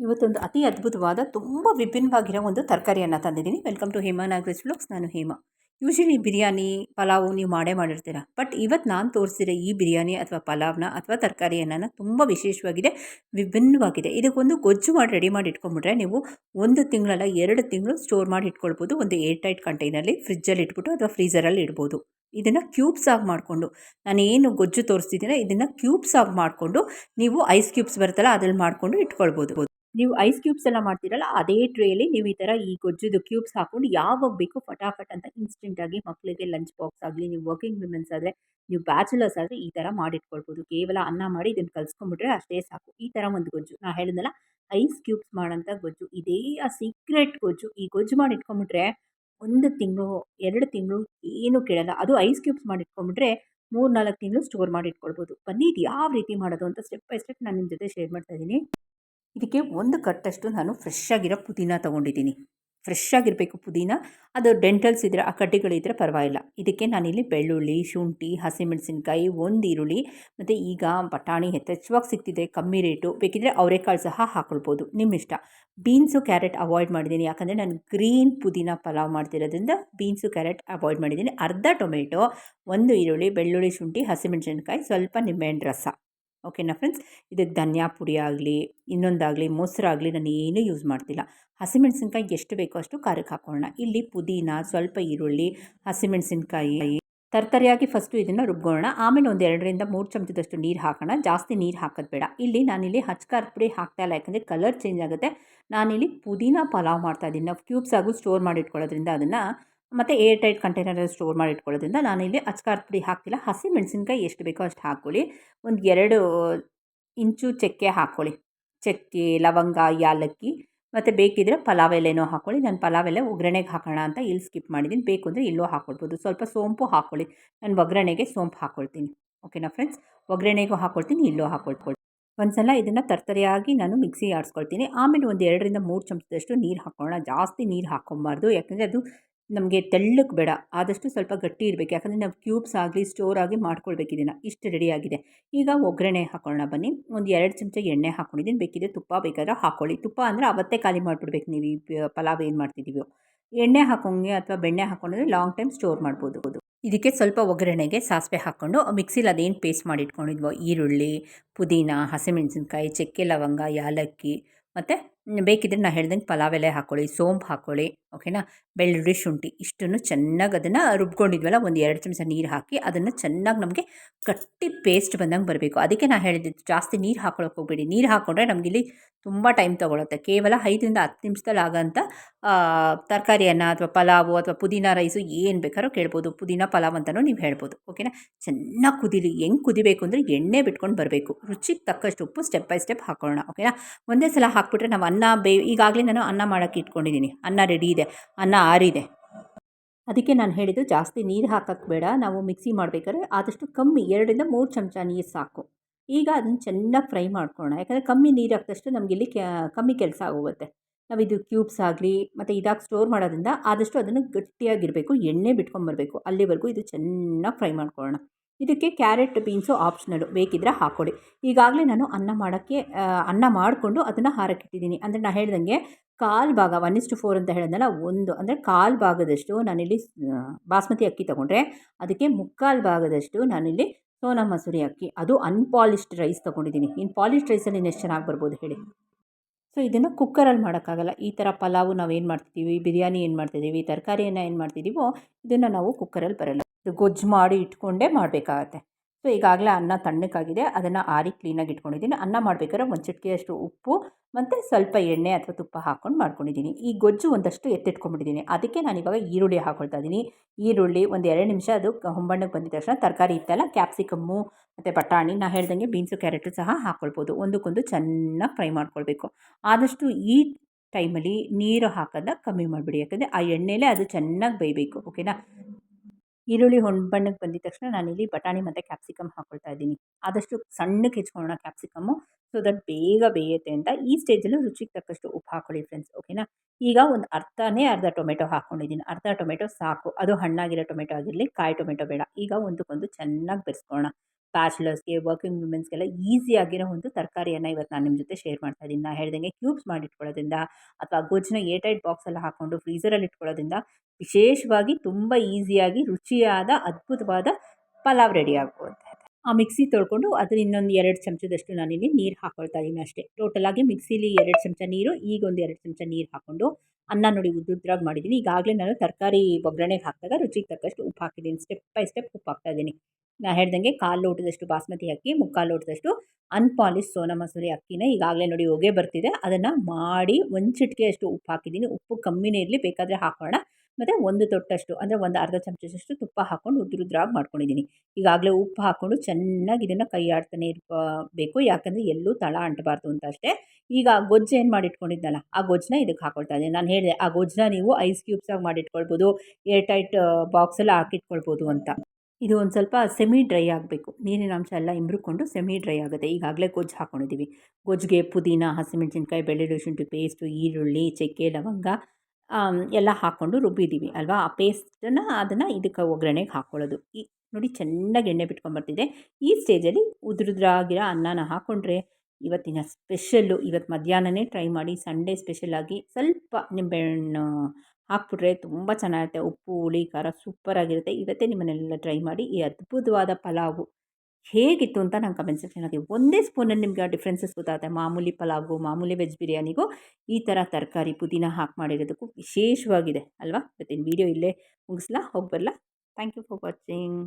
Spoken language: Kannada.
ಇವತ್ತೊಂದು ಅತಿ ಅದ್ಭುತವಾದ, ತುಂಬ ವಿಭಿನ್ನವಾಗಿರೋ ಒಂದು ತರಕಾರಿಯನ್ನು ತಂದಿದ್ದೀನಿ. Welcome to Hema Nagaraj blogs ನಾನು ಹೇಮಾ. ಯೂಶಲಿ ಬಿರಿಯಾನಿ, ಪಲಾವು ನೀವು ಮಾಡೇ ಮಾಡಿರ್ತೀರ? ಬಟ್ ಇವತ್ತು ನಾನು ತೋರಿಸಿರೋ ಈ ಬಿರಿಯಾನಿ ಅಥವಾ ಪಲಾವ್ನ ಅಥವಾ ತರಕಾರಿಯನ್ನ ತುಂಬ ವಿಶೇಷವಾಗಿದೆ, ವಿಭಿನ್ನವಾಗಿದೆ. ಇದಕ್ಕೊಂದು ಗೊಜ್ಜು ಮಾಡಿ ರೆಡಿ ಮಾಡಿ ಇಟ್ಕೊಂಡ್ಬಿಟ್ರೆ ನೀವು ಒಂದು ತಿಂಗಳಲ್ಲ ಎರಡು ತಿಂಗಳು ಸ್ಟೋರ್ ಮಾಡಿ ಇಟ್ಕೊಳ್ಬೋದು. ಒಂದು ಏರ್ ಟೈಟ್ ಕಂಟೈನಲ್ಲಿ ಫ್ರಿಜ್ಜಲ್ಲಿ ಇಟ್ಬಿಟ್ಟು ಅಥವಾ ಫ್ರೀಸರಲ್ಲಿ ಇಡ್ಬೋದು. ಇದನ್ನು ಕ್ಯೂಬ್ಸ್ ಆಗಿ ಮಾಡಿಕೊಂಡು ನಾನು ಏನು ಗೊಜ್ಜು ತೋರಿಸ್ತಿದ್ದೀನೋ ಇದನ್ನು ಕ್ಯೂಬ್ಸ್ ಆಗಿ ಮಾಡಿಕೊಂಡು, ನೀವು ಐಸ್ ಕ್ಯೂಬ್ಸ್ ಬರುತ್ತಲ್ಲ, ಅದ್ರಲ್ಲಿ ಮಾಡಿಕೊಂಡು ಇಟ್ಕೊಳ್ಬೋದು. ನೀವು ಐಸ್ ಕ್ಯೂಬ್ಸ್ ಎಲ್ಲ ಮಾಡ್ತೀರಲ್ಲ, ಅದೇ ಟ್ರೇಲಿ ನೀವು ಈ ಥರ ಈ ಗೊಜ್ಜುದು ಕ್ಯೂಬ್ಸ್ ಹಾಕ್ಕೊಂಡು ಯಾವಾಗ ಬೇಕು ಫಟಾಫಟ್ ಅಂತ ಇನ್ಸ್ಟೆಂಟಾಗಿ ಮಕ್ಕಳಿಗೆ ಲಂಚ್ ಬಾಕ್ಸ್ ಆಗಲಿ, ನೀವು ವರ್ಕಿಂಗ್ ವಿಮೆನ್ಸ್ ಆದರೆ, ನೀವು ಬ್ಯಾಚುಲರ್ಸ್ ಆದರೆ ಈ ಥರ ಮಾಡಿಟ್ಕೊಳ್ಬೋದು. ಕೇವಲ ಅನ್ನ ಮಾಡಿ ಇದನ್ನು ಕಲ್ಸ್ಕೊಂಡ್ಬಿಟ್ರೆ ಅಷ್ಟೇ ಸಾಕು. ಈ ಥರ ಒಂದು ಗೊಜ್ಜು. ನಾನು ಹೇಳಿದ್ನಲ್ಲ, ಐಸ್ ಕ್ಯೂಬ್ಸ್ ಮಾಡೋಂಥ ಗೊಜ್ಜು. ಇದೇ ಆ ಸೀಕ್ರೆಟ್ ಗೊಜ್ಜು. ಈ ಗೊಜ್ಜು ಮಾಡಿ ಇಟ್ಕೊಂಬಿಟ್ರೆ ಒಂದು ತಿಂಗಳು, ಎರಡು ತಿಂಗಳು ಏನೂ ಕೇಳಲ್ಲ. ಅದು ಐಸ್ ಕ್ಯೂಬ್ಸ್ ಮಾಡಿ ಇಟ್ಕೊಂಬಿಟ್ರೆ ಮೂರು ನಾಲ್ಕು ತಿಂಗಳು ಸ್ಟೋರ್ ಮಾಡಿ ಇಟ್ಕೊಳ್ಬೋದು ಬನ್ನಿ ಇದು ಯಾವ ರೀತಿ ಮಾಡೋದು ಅಂತ ಸ್ಟೆಪ್ ಬೈ ಸ್ಟೆಪ್ ನಾನು ನಿಮ್ಮ ಜೊತೆ ಶೇರ್ ಮಾಡ್ತಾ ಇದ್ದೀನಿ. ಇದಕ್ಕೆ ಒಂದು ಕಟ್ಟಷ್ಟು ನಾನು ಫ್ರೆಶ್ ಆಗಿರೋ ಪುದೀನ ತೊಗೊಂಡಿದ್ದೀನಿ. ಫ್ರೆಶ್ ಆಗಿರಬೇಕು ಪುದೀನ, ಅದು ಡೆಂಟಲ್ಸ್ ಇದ್ದರೆ ಆ ಕಡ್ಡಿಗಳಿದ್ದರೆ ಪರವಾಗಿಲ್ಲ. ಇದಕ್ಕೆ ನಾನಿಲ್ಲಿ ಬೆಳ್ಳುಳ್ಳಿ, ಶುಂಠಿ, ಹಸಿಮೆಣಸಿನ್ಕಾಯಿ, ಒಂದು ಈರುಳ್ಳಿ, ಮತ್ತು ಈಗ ಬಟಾಣಿ ಯಥೇಚ್ಛವಾಗಿ ಸಿಗ್ತಿದೆ, ಕಮ್ಮಿ ರೇಟು. ಬೇಕಿದ್ದರೆ ಅವರೆಕಾಳು ಸಹ ಹಾಕೊಳ್ಬೋದು ನಿಮ್ಮ ಇಷ್ಟ ಬೀನ್ಸು ಕ್ಯಾರೆಟ್ ಅವಾಯ್ಡ್ ಮಾಡಿದ್ದೀನಿ. ಯಾಕಂದರೆ ನಾನು ಗ್ರೀನ್ ಪುದೀನ ಪಲಾವ್ ಮಾಡ್ತಿರೋದ್ರಿಂದ ಬೀನ್ಸು ಕ್ಯಾರೆಟ್ ಅವಾಯ್ಡ್ ಮಾಡಿದ್ದೀನಿ. ಅರ್ಧ ಟೊಮೆಟೊ, ಒಂದು ಈರುಳ್ಳಿ, ಬೆಳ್ಳುಳ್ಳಿ, ಶುಂಠಿ, ಹಸಿಮೆಣಸಿನ್ಕಾಯಿ, ಸ್ವಲ್ಪ ನಿಂಬೆಹಣ್ಣು ರಸ. ಓಕೆನಾ ಫ್ರೆಂಡ್ಸ್? ಇದಕ್ಕೆ ಧನಿಯಾ ಪುಡಿ ಆಗಲಿ, ಇನ್ನೊಂದಾಗಲಿ ಮೊಸರಾಗಲಿ ನಾನು ಏನೂ ಯೂಸ್ ಮಾಡ್ತಿಲ್ಲ. ಹಸಿಮೆಣಸಿನ್ಕಾಯಿ ಎಷ್ಟು ಬೇಕೋ ಅಷ್ಟು ಖಾರಕ್ಕೆ ಹಾಕೋಣ. ಇಲ್ಲಿ ಪುದೀನ, ಸ್ವಲ್ಪ ಈರುಳ್ಳಿ, ಹಸಿಮೆಣಸಿನ್ಕಾಯಿ, ತರ್ತರಿಯಾಗಿ ಫಸ್ಟು ಇದನ್ನು ರುಬ್ಬೋಣ ಆಮೇಲೆ ಒಂದು ಎರಡರಿಂದ ಮೂರು ಚಮಚದಷ್ಟು ನೀರು ಹಾಕೋಣ. ಜಾಸ್ತಿ ನೀರು ಹಾಕೋದು ಬೇಡ. ಇಲ್ಲಿ ನಾನಿಲ್ಲಿ ಹಚ್ಕಾರದ ಪುಡಿ ಹಾಕ್ತಾ ಇಲ್ಲ. ಯಾಕಂದರೆ ಕಲರ್ ಚೇಂಜ್ ಆಗುತ್ತೆ. ನಾನಿಲ್ಲಿ ಪುದೀನ ಪಲಾವ್ ಮಾಡ್ತಾಯಿದ್ದೀನಿ ನಾವು ಕ್ಯೂಬ್ಸ್ ಆಗು ಸ್ಟೋರ್ ಮಾಡಿ ಇಟ್ಕೊಳ್ಳೋದ್ರಿಂದ ಅದನ್ನು ಮತ್ತು ಏರ್ ಟೈಟ್ ಕಂಟೈನರಲ್ಲಿ ಸ್ಟೋರ್ ಮಾಡಿ ಇಟ್ಕೊಳ್ಳೋದ್ರಿಂದ ಇಲ್ಲಿ ಅಚ್ಕಾರದ ಪುಡಿ ಹಾಕ್ತಿಲ್ಲ. ಹಸಿ ಮೆಣಸಿನ್ಕಾಯಿ ಎಷ್ಟು ಬೇಕೋ ಅಷ್ಟು ಹಾಕ್ಕೊಳ್ಳಿ. ಒಂದು ಎರಡು ಇಂಚು ಚಕ್ಕೆ ಹಾಕ್ಕೊಳ್ಳಿ. ಚಕ್ಕೆ, ಲವಂಗ, ಯಾಲಕ್ಕಿ ಮತ್ತು ಬೇಕಿದ್ದರೆ ಪಲಾವ್ ಎಲೆನೋ ಹಾಕ್ಕೊಳ್ಳಿ. ನಾನು ಪಲಾವ್ ಎಲೆ ಒಗ್ಗರಣೆಗೆ ಹಾಕೋಣ ಅಂತ ಇಲ್ಲಿ ಸ್ಕಿಪ್ ಮಾಡಿದ್ದೀನಿ ಬೇಕು ಅಂದರೆ ಇಲ್ಲೂ ಹಾಕ್ಕೊಳ್ಬೋದು. ಸ್ವಲ್ಪ ಸೋಂಪು ಹಾಕ್ಕೊಳ್ಳಿ. ನಾನು ಒಗ್ಗರಣೆಗೆ ಸೋಂಪು ಹಾಕ್ಕೊಳ್ತೀನಿ. ಓಕೆನಾ ಫ್ರೆಂಡ್ಸ್ ಒಗ್ಗರಣೆಗೂ ಹಾಕ್ಕೊಳ್ತೀನಿ, ಇಲ್ಲೂ ಹಾಕ್ಕೊಳ್ಕೊಳ್ಳಿ ಒಂದು ಸಲ ಇದನ್ನು ತರ್ತರಿಯಾಗಿ ನಾನು ಮಿಕ್ಸಿ ಆಡಿಸ್ಕೊಳ್ತೀನಿ ಆಮೇಲೆ ಒಂದು ಎರಡರಿಂದ ಮೂರು ಚಮಚದಷ್ಟು ನೀರು ಹಾಕೋಣ ಜಾಸ್ತಿ ನೀರು ಹಾಕ್ಕೊಬಾರ್ದು ಯಾಕಂದರೆ ಅದು ನಮಗೆ ತೆಳ್ಳಗೆ ಬೇಡ. ಆದಷ್ಟು ಸ್ವಲ್ಪ ಗಟ್ಟಿ ಇರಬೇಕು. ಯಾಕಂದರೆ ನಾವು ಕ್ಯೂಬ್ಸ್ ಆಗಲಿ, ಸ್ಟೋರ್ ಆಗಿ ಮಾಡ್ಕೊಳ್ಬೇಕು ಇಷ್ಟು ರೆಡಿಯಾಗಿದೆ ಈಗ ಒಗ್ಗರಣೆ ಹಾಕೋಣ ಬನ್ನಿ. ಒಂದು ಎರಡು ಚಮಚ ಎಣ್ಣೆ ಹಾಕ್ಕೊಂಡಿದ್ದೀನಿ ಬೇಕಿದೆ ತುಪ್ಪ ಬೇಕಾದ್ರೆ ಹಾಕ್ಕೊಳ್ಳಿ ತುಪ್ಪ ಅಂದರೆ ಅವತ್ತೇ ಖಾಲಿ ಮಾಡಿಬಿಡ್ಬೇಕು ನೀವು ಈ ಪಲಾವ್ ಏನು ಮಾಡ್ತಿದ್ದೀವೋ ಎಣ್ಣೆ ಹಾಕೊಂಗೆ ಅಥವಾ ಬೆಣ್ಣೆ ಹಾಕೊಂಡ್ರೆ ಲಾಂಗ್ ಟೈಮ್ ಸ್ಟೋರ್ ಮಾಡ್ಬೋದು. ಇದಕ್ಕೆ ಸ್ವಲ್ಪ ಒಗ್ಗರಣೆಗೆ ಸಾಸಿವೆ ಹಾಕ್ಕೊಂಡು ಮಿಕ್ಸಿಲಿ ಅದೇನು ಪೇಸ್ಟ್ ಮಾಡಿ ಇಟ್ಕೊಂಡಿದ್ವೋ ಈರುಳ್ಳಿ, ಪುದೀನ, ಹಸಿಮೆಣಸಿನ್ಕಾಯಿ, ಚಕ್ಕೆ ಲವಂಗ, ಯಾಲಕ್ಕಿ ಮತ್ತು ಬೇಕಿದ್ರೆ ನಾನು ಹೇಳ್ದಂಗೆ ಪಲಾವ್ ಎಲೆ ಹಾಕ್ಕೊಳ್ಳಿ ಸೋಂಪು ಹಾಕ್ಕೊಳ್ಳಿ ಓಕೆನಾ? ಬೆಳ್ಳುಳ್ಳಿ ಶುಂಠಿ, ಇಷ್ಟನ್ನು ಚೆನ್ನಾಗಿ ಅದನ್ನು ರುಬ್ಕೊಂಡಿದ್ವಲ್ಲ, ಒಂದು ಎರಡು ಚಮಚ ನೀರು ಹಾಕಿ ಅದನ್ನು ಚೆನ್ನಾಗಿ ನಮಗೆ ಕಟ್ಟಿ ಪೇಸ್ಟ್ ಬಂದಂಗೆ ಬರಬೇಕು. ಅದಕ್ಕೆ ನಾನು ಹೇಳಿದ್ದು ಜಾಸ್ತಿ ನೀರು ಹಾಕ್ಕೊಳಕ್ಕೆ ಹೋಗ್ಬೇಡಿ. ನೀರು ಹಾಕ್ಕೊಂಡ್ರೆ ನಮಗಿಲ್ಲಿ ತುಂಬ ಟೈಮ್ ತೊಗೊಳುತ್ತೆ. ಕೇವಲ ಐದರಿಂದ ಹತ್ತು ನಿಮಿಷದಲ್ಲಿ ಆಗೋಂಥ ತರಕಾರಿಯನ್ನು ಅಥವಾ ಪಲಾವು ಅಥವಾ ಪುದೀನ ರೈಸು ಏನು ಬೇಕಾದ್ರೂ ಕೇಳ್ಬೋದು. ಪುದೀನ, ಪಲಾವ್ ಅಂತಲೂ ನೀವು ಹೇಳ್ಬೋದು. ಓಕೆನಾ? ಚೆನ್ನಾಗಿ ಕುದೀಲಿ. ಹೆಂಗೆ ಕುದಿಬೇಕು ಅಂದರೆ ಎಣ್ಣೆ ಬಿಟ್ಕೊಂಡು ಬರಬೇಕು. ರುಚಿಗೆ ತಕ್ಕಷ್ಟು ಉಪ್ಪು ಸ್ಟೆಪ್ ಬೈ ಸ್ಟೆಪ್ ಹಾಕೊಳ್ಳೋಣ. ಓಕೆನಾ? ಒಂದೇ ಸಲ ಹಾಕ್ಬಿಟ್ರೆ ನಾವು ಅನ್ನ ಬೇ, ಈಗಾಗಲೇ ನಾನು ಅನ್ನ ಮಾಡೋಕ್ಕೆ ಇಟ್ಕೊಂಡಿದ್ದೀನಿ ಅನ್ನ ರೆಡಿ ಇದೆ. ಅನ್ನ ಆರಿದೆ. ಅದಕ್ಕೆ ನಾನು ಹೇಳಿದ್ದು ಜಾಸ್ತಿ ನೀರು ಹಾಕೋಕ್ಕೆ ಬೇಡ. ನಾವು ಮಿಕ್ಸಿ ಮಾಡಬೇಕಾದ್ರೆ ಆದಷ್ಟು ಕಮ್ಮಿ, ಎರಡರಿಂದ ಮೂರು ಚಮಚ ನೀರು ಸಾಕು. ಈಗ ಅದನ್ನು ಚೆನ್ನಾಗಿ ಫ್ರೈ ಮಾಡ್ಕೊಳ್ಳೋಣ ಯಾಕಂದರೆ ಕಮ್ಮಿ ನೀರು ಹಾಕಿದಷ್ಟು ನಮಗೆ ಇಲ್ಲಿ ಕಮ್ಮಿ ಕೆಲಸ ಆಗೋಗುತ್ತೆ. ನಾವು ಇದು ಕ್ಯೂಬ್ಸ್ ಆಗಲಿ, ಮತ್ತು ಇದಾಗಿ ಸ್ಟೋರ್ ಮಾಡೋದ್ರಿಂದ ಆದಷ್ಟು ಅದನ್ನು ಗಟ್ಟಿಯಾಗಿರಬೇಕು, ಎಣ್ಣೆ ಬಿಟ್ಕೊಂಬರಬೇಕು. ಅಲ್ಲಿವರೆಗೂ ಇದು ಚೆನ್ನಾಗಿ ಫ್ರೈ ಮಾಡ್ಕೊಳ್ಳೋಣ ಇದಕ್ಕೆ ಕ್ಯಾರೆಟ್, ಬೀನ್ಸು ಆಪ್ಷನಲ್ಲು ಬೇಕಿದ್ದರೆ ಹಾಕ್ಕೊಳ್ಳಿ ಈಗಾಗಲೇ ನಾನು ಅನ್ನ ಮಾಡೋಕ್ಕೆ ಅನ್ನ ಮಾಡಿಕೊಂಡು ಅದನ್ನು ಹಾರಕ್ಕಿಟ್ಟಿದ್ದೀನಿ. ಅಂದರೆ ನಾನು ಹೇಳ್ದಂಗೆ ಕಾಲು ಭಾಗ ಒನ್ ಇಸ್ಟು ಫೋರ್ ಅಂತ ಹೇಳಿದ್ನಲ್ಲ, ಒಂದು. ಅಂದರೆ ಕಾಲು ಭಾಗದಷ್ಟು ನಾನಿಲ್ಲಿ ಬಾಸ್ಮತಿ ಅಕ್ಕಿ ತೊಗೊಂಡ್ರೆ ಅದಕ್ಕೆ ಮುಕ್ಕಾಲು ಭಾಗದಷ್ಟು ನಾನಿಲ್ಲಿ ಸೋನಾ ಮಸೂರಿ ಅಕ್ಕಿ. ಅದು ಅನ್ಪಾಲಿಶ್ಡ್ ರೈಸ್ ತೊಗೊಂಡಿದ್ದೀನಿ. ಇನ್ನು ಪಾಲಿಶ್ಡ್ ರೈಸಲ್ಲಿ ಎಷ್ಟು ಚೆನ್ನಾಗಿ ಬರ್ಬೋದು ಹೇಳಿ. ಸೊ ಇದನ್ನು ಕುಕ್ಕರಲ್ಲಿ ಮಾಡೋಕ್ಕಾಗಲ್ಲ. ಈ ಥರ ಪಲಾವು ನಾವು ಏನು ಮಾಡ್ತಿದ್ದೀವಿ ಬಿರಿಯಾನಿ ಏನು ಮಾಡ್ತಿದ್ದೀವಿ ತರಕಾರಿಯನ್ನು ಏನು ಮಾಡ್ತಿದ್ದೀವೋ ಇದನ್ನು ನಾವು ಕುಕ್ಕರಲ್ಲಿ ಬರಲ್ಲ. ಇದು ಗೊಜ್ಜು ಮಾಡಿ ಇಟ್ಕೊಂಡೇ ಮಾಡಬೇಕಾಗತ್ತೆ. ಸೊ, ಈಗಾಗಲೇ ಅನ್ನ ತಣ್ಣಕ್ಕಾಗಿದೆ ಅದನ್ನು ಆರಿ ಕ್ಲೀನಾಗಿ ಇಟ್ಕೊಂಡಿದ್ದೀನಿ. ಅನ್ನ ಮಾಡಬೇಕಾದ್ರೆ ಒಂದು ಚಿಟಿಕೆಯಷ್ಟು ಉಪ್ಪು, ಮತ್ತು ಸ್ವಲ್ಪ ಎಣ್ಣೆ ಅಥವಾ ತುಪ್ಪ ಹಾಕ್ಕೊಂಡು ಮಾಡ್ಕೊಂಡಿದ್ದೀನಿ. ಈ ಗೊಜ್ಜು ಒಂದಷ್ಟು ಎತ್ತಿಟ್ಕೊಂಡ್ಬಿಟ್ಟಿದ್ದೀನಿ. ಅದಕ್ಕೆ ನಾನು ಇವಾಗ ಈರುಳ್ಳಿ ಹಾಕ್ಕೊಳ್ತಾ ಇದ್ದೀನಿ. ಈರುಳ್ಳಿ ಒಂದು ಎರಡು ನಿಮಿಷ ಅದು ಹೊಂಬಣ್ಣಕ್ಕೆ ಬಂದಿದ ತಕ್ಷಣ ತರಕಾರಿ ಇತ್ತಲ್ಲ, ಕ್ಯಾಪ್ಸಿಕಮ್ಮು, ಮತ್ತು ಬಟಾಣಿ ನಾನು ಹೇಳ್ದಂಗೆ ಬೀನ್ಸು, ಕ್ಯಾರೆಟು ಸಹ ಹಾಕ್ಕೊಳ್ಬೋದು ಒಂದಕ್ಕೊಂದು ಚೆನ್ನಾಗಿ ಫ್ರೈ ಮಾಡ್ಕೊಳ್ಬೇಕು. ಆದಷ್ಟು ಈ ಟೈಮಲ್ಲಿ ನೀರು ಹಾಕೋದನ್ನ ಕಮ್ಮಿ ಮಾಡಿಬಿಡಿ. ಯಾಕಂದರೆ ಆ ಎಣ್ಣೆಲೇ ಅದು ಚೆನ್ನಾಗಿ ಬೇಯಬೇಕು. ಓಕೆನಾ? ಈರುಳ್ಳಿ ಹೊಂಬಣ್ಣಕ್ಕೆ ಬಂದಿದ ತಕ್ಷಣ ನಾನಿಲ್ಲಿ ಬಟಾಣಿ ಮತ್ತು ಕ್ಯಾಪ್ಸಿಕಮ್ ಹಾಕ್ಕೊಳ್ತಾ ಇದ್ದೀನಿ. ಆದಷ್ಟು ಸಣ್ಣಕ್ಕೆ ಹೆಚ್ಕೊಳ್ಳೋಣ ಕ್ಯಾಪ್ಸಿಕಮ್ಮು ಸೊ ದಟ್ ಬೇಗ ಬೇಯುತ್ತೆ ಅಂತ ಈ ಸ್ಟೇಜಲ್ಲೂ ರುಚಿಗೆ ತಕ್ಕಷ್ಟು ಉಪ್ಪು ಹಾಕ್ಕೊಳ್ಳಿ ಫ್ರೆಂಡ್ಸ್ ಓಕೆನಾ ಈಗ ಒಂದು ಅರ್ಧನೇ ಅರ್ಧ ಟೊಮೆಟೊ ಹಾಕ್ಕೊಂಡಿದ್ದೀನಿ ಅರ್ಧ ಟೊಮೆಟೊ ಸಾಕು. ಅದು ಹಣ್ಣಾಗಿರೋ ಟೊಮೆಟೊ ಆಗಿರಲಿ, ಕಾಯಿ ಟೊಮೆಟೊ ಬೇಡ. ಈಗ ಒಂದಕ್ಕೊಂದು ಚೆನ್ನಾಗಿ ಬೆರೆಸ್ಕೊಳ್ಳೋಣ ಬ್ಯಾಚುಲರ್ಸ್ಗೆ ವರ್ಕಿಂಗ್ ವುಮೆನ್ಸ್ಗೆಲ್ಲ ಆಗಿರೋ ಒಂದು ತರಕಾರಿಯನ್ನು ಇವತ್ತು ನಾನು ನಿಮ್ಮ ಜೊತೆ ಶೇರ್ ಮಾಡ್ತಾ ಇದ್ದೀನಿ. ನಾನು ಹೇಳ್ದಂಗೆ ಕ್ಯೂಬ್ಸ್ ಮಾಡಿಟ್ಕೊಳ್ಳೋದ್ರಿಂದ ಅಥವಾ ಗೊಜ್ಜನ್ನ ಏರ್ಟೈಟ್ ಬಾಕ್ಸಲ್ಲಿ ಹಾಕ್ಕೊಂಡು ಫ್ರೀಸರಲ್ಲಿ ಇಟ್ಕೊಳ್ಳೋದ್ರಿಂದ ವಿಶೇಷವಾಗಿ ತುಂಬ ಈಸಿಯಾಗಿ ರುಚಿಯಾದ, ಅದ್ಭುತವಾದ ಪಲಾವ್ ರೆಡಿ ಆಗುವಂತೆ ಆ ಮಿಕ್ಸಿ ತೊಳ್ಕೊಂಡು ಅದ್ರ ಇನ್ನೊಂದು ಎರಡು ಚಮಚದಷ್ಟು ನಾನಿಲ್ಲಿ ನೀರು ಹಾಕ್ಕೊಳ್ತಾ ಇದ್ದೀನಿ ಅಷ್ಟೇ. ಟೋಟಲಾಗಿ ಮಿಕ್ಸಿಲಿ ಎರಡು ಚಮಚ ನೀರು, ಈಗ ಒಂದು ಎರಡು ಚಮಚ ನೀರು ಹಾಕ್ಕೊಂಡು ಅನ್ನ ನೋಡಿ ಉದ್ದುದ್ರಾಗಿ ಮಾಡಿದ್ದೀನಿ. ಈಗಾಗಲೇ ನಾನು ತರಕಾರಿ ಒಗ್ಗರಣೆಗೆ ಹಾಕಿದಾಗ ರುಚಿಗೆ ತಕ್ಕಷ್ಟು ಉಪ್ಪು ಹಾಕಿದ್ದೀನಿ. ಸ್ಟೆಪ್ ಬೈ ಸ್ಟೆಪ್ ಉಪ್ಪು ಹಾಕ್ತಾ ಇದ್ದೀನಿ. ನಾನು ಹೇಳ್ದಂಗೆ ಕಾಲು ಲೋಟದಷ್ಟು ಬಾಸ್ಮತಿ ಅಕ್ಕಿ, ಮುಕ್ಕಾಲು ಲೋಟದಷ್ಟು ಅನ್ಪಾಲಿಶ್ ಸೋನಾ ಮಸೂರಿ ಅಕ್ಕಿನ ಈಗಾಗಲೇ ನೋಡಿ ಹೊಗೆ ಬರ್ತಿದೆ. ಅದನ್ನು ಮಾಡಿ ಒಂದು ಚಿಟಿಕೆಯಷ್ಟು ಉಪ್ಪು ಹಾಕಿದ್ದೀನಿ. ಉಪ್ಪು ಕಮ್ಮಿನೇ ಇರಲಿ, ಬೇಕಾದರೆ ಹಾಕೋಣ. ಮತ್ತು ಒಂದು ತೊಟ್ಟಷ್ಟು, ಅಂದರೆ ಒಂದು ಅರ್ಧ ಚಮಚದಷ್ಟು ತುಪ್ಪ ಹಾಕ್ಕೊಂಡು ಉದ್ರುದ್ರಾಗಿ ಮಾಡ್ಕೊಂಡಿದ್ದೀನಿ. ಈಗಾಗಲೇ ಉಪ್ಪು ಹಾಕ್ಕೊಂಡು ಚೆನ್ನಾಗಿ ಇದನ್ನು ಕೈ ಆಡ್ತಾನೆ ಇರಬೇಕು ಯಾಕಂದರೆ ಎಲ್ಲೂ ತಳ ಅಂಟಬಾರ್ದು ಅಂತ ಅಷ್ಟೇ. ಈಗ ಗೊಜ್ಜು ಏನು ಮಾಡಿಟ್ಕೊಂಡಿದ್ದಲ್ಲ ಆ ಗೊಜ್ಜನ್ನ ಇದಕ್ಕೆ ಹಾಕೊಳ್ತಾ ಇದ್ದೀನಿ. ನಾನು ಹೇಳಿದೆ, ಆ ಗೊಜ್ಜನ್ನ ನೀವು ಐಸ್ ಕ್ಯೂಬ್ಸಾಗಿ ಮಾಡಿಟ್ಕೊಳ್ಬೋದು ಏರ್ ಟೈಟ್ ಬಾಕ್ಸಲ್ಲಿ ಹಾಕಿಟ್ಕೊಳ್ಬೋದು ಅಂತ. ಇದು ಒಂದು ಸ್ವಲ್ಪ ಸೆಮಿ ಡ್ರೈ ಆಗಬೇಕು. ನೀರಿನ ಅಂಶ ಎಲ್ಲ ಇಂಬ್ರಿಕೊಂಡು ಸೆಮಿ ಡ್ರೈ ಆಗುತ್ತೆ. ಈಗಾಗಲೇ ಗೊಜ್ಜು ಹಾಕ್ಕೊಂಡಿದ್ದೀವಿ ಗೊಜ್ಜಿಗೆ ಪುದೀನ, ಹಸಿಮೆಣಸಿನ್ಕಾಯಿ, ಬೆಳ್ಳುಳ್ಳಿ, ಶುಂಠಿ ಪೇಸ್ಟು ಈರುಳ್ಳಿ, ಚಕ್ಕೆ, ಲವಂಗ ಎಲ್ಲ ಹಾಕ್ಕೊಂಡು ರುಬ್ಬಿದ್ದೀವಿ ಅಲ್ವಾ? ಆ ಪೇಸ್ಟನ್ನು ಅದನ್ನು ಇದಕ್ಕೆ ಒಗ್ಗರಣೆಗೆ ಹಾಕ್ಕೊಳ್ಳೋದು ಈ ನೋಡಿ ಚೆನ್ನಾಗಿ ಎಣ್ಣೆ ಬಿಟ್ಕೊಂಬರ್ತಿದೆ. ಈ ಸ್ಟೇಜಲ್ಲಿ ಉದುರುದ್ರಾಗಿರೋ ಅನ್ನನ ಹಾಕ್ಕೊಂಡ್ರೆ ಇವತ್ತಿನ ಸ್ಪೆಷಲ್ಲು ಇವತ್ತು ಮಧ್ಯಾಹ್ನನೇ ಟ್ರೈ ಮಾಡಿ ಸಂಡೇ ಸ್ಪೆಷಲ್ಲಾಗಿ ಸ್ವಲ್ಪ ನಿಂಬೆಹಣ್ಣು ಹಾಕ್ಬಿಟ್ರೆ ತುಂಬ ಚೆನ್ನಾಗಿರುತ್ತೆ. ಉಪ್ಪು, ಹುಳಿ, ಖಾರ ಸೂಪರಾಗಿರುತ್ತೆ. ಇವತ್ತೇ ನಿಮ್ಮನ್ನೆಲ್ಲ ಟ್ರೈ ಮಾಡಿ, ಈ ಅದ್ಭುತವಾದ ಪಲಾವು ಹೇಗಿತ್ತು ಅಂತ ನಂಗೆ ಕಮೆಂಟ್ ಸೆಕ್ಷನಲ್ಲಿ ಒಂದೇ ಸ್ಪೂನಲ್ಲಿ ನಿಮಗೆ ಆ ಡಿಫ್ರೆನ್ಸಸ್ ಗೊತ್ತಾಗುತ್ತೆ. ಮಾಮೂಲಿ ಪಲಾವು, ಮಾಮೂಲಿ ವೆಜ್ ಬಿರಿಯಾನಿಗೂ ಈ ಥರ ತರಕಾರಿ ಪುದೀನ ಹಾಕಿ ಮಾಡಿರೋದಕ್ಕೂ ವಿಶೇಷವಾಗಿದೆ, ಅಲ್ವಾ? ಇವತ್ತಿನ ವೀಡಿಯೋ ಇಲ್ಲೇ ಮುಗಿಸ್ಲಾ ಹೋಗಿ ಬರಲಾ ಥ್ಯಾಂಕ್ ಯು ಫಾರ್ ವಾಚಿಂಗ್